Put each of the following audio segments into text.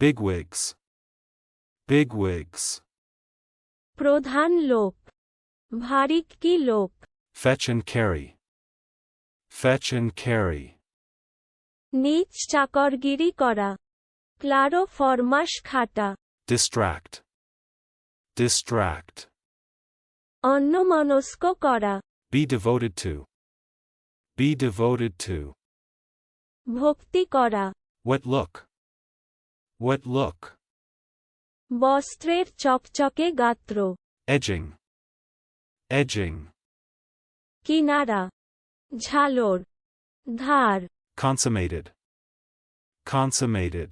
Bigwigs. Bigwigs. প্রধান লোক ভারিক কি লোক Fetch and carry. Fetch and carry. নিচ চাকরগিরি করা ক্লারো ফরমাস খাটা Distract. Distract. অন্যমনস্ক করা Be devoted to. Be devoted to. ভক্তি করা What look? What look? বস্ত্রের চকচকে গাত্র Edging. Edging. কিনারা ঝালর ধার Consummated. Consummated.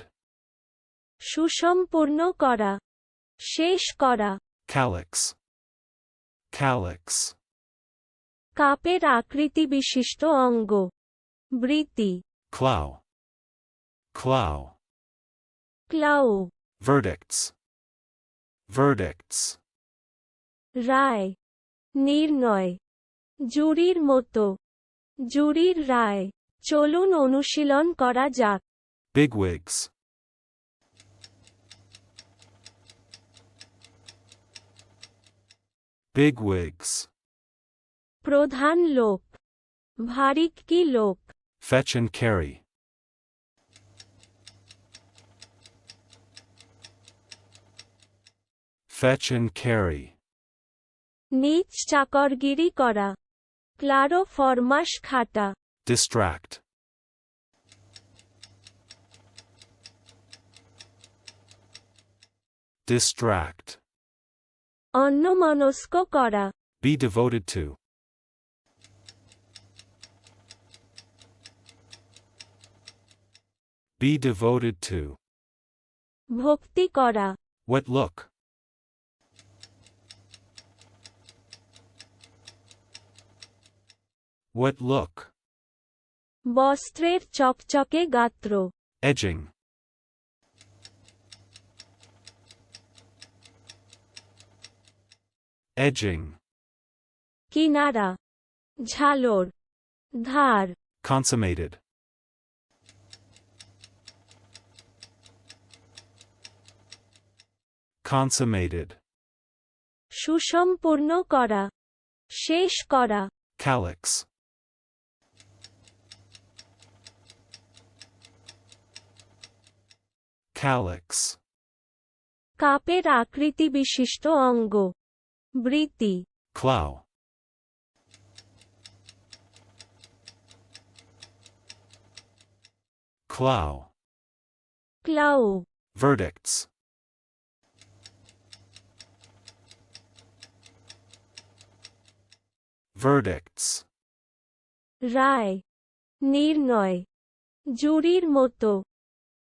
সুসম্পূর্ণ করা শেষ করা Calyx. Calyx. কাপের আকৃতি বিশিষ্ট অঙ্গ বৃতি Clow. Clow. ক্লাউ Verdicts. Verdicts. রায় নির্ণয় জুরির মতো জুরির রায় চলুন অনুশীলন করা যাক Bigwigs. Bigwigs. প্রধান লোক ভারিক কি লোক Fetch and carry. Fetch and carry. নিচ চাকরগিরি করা ক্লারো ফরমাস খাটা Distract. Distract. অন্যমনস্ক করা Be devoted to. Be devoted to. ভক্তি করা What look? What look? বস্ত্রের চকচকে গাত্র Edging. Edging. কিনারা ঝালর ধার Consummated. Consummated. সুসম্পূর্ণ করা শেষ করা Calyx. Calyx. কাপের আকৃতি বিশিষ্ট অঙ্গ বৃতি Clow. Clow. ক্লাউ Verdicts. Verdicts. রায় নির্ণয় জুরির মতো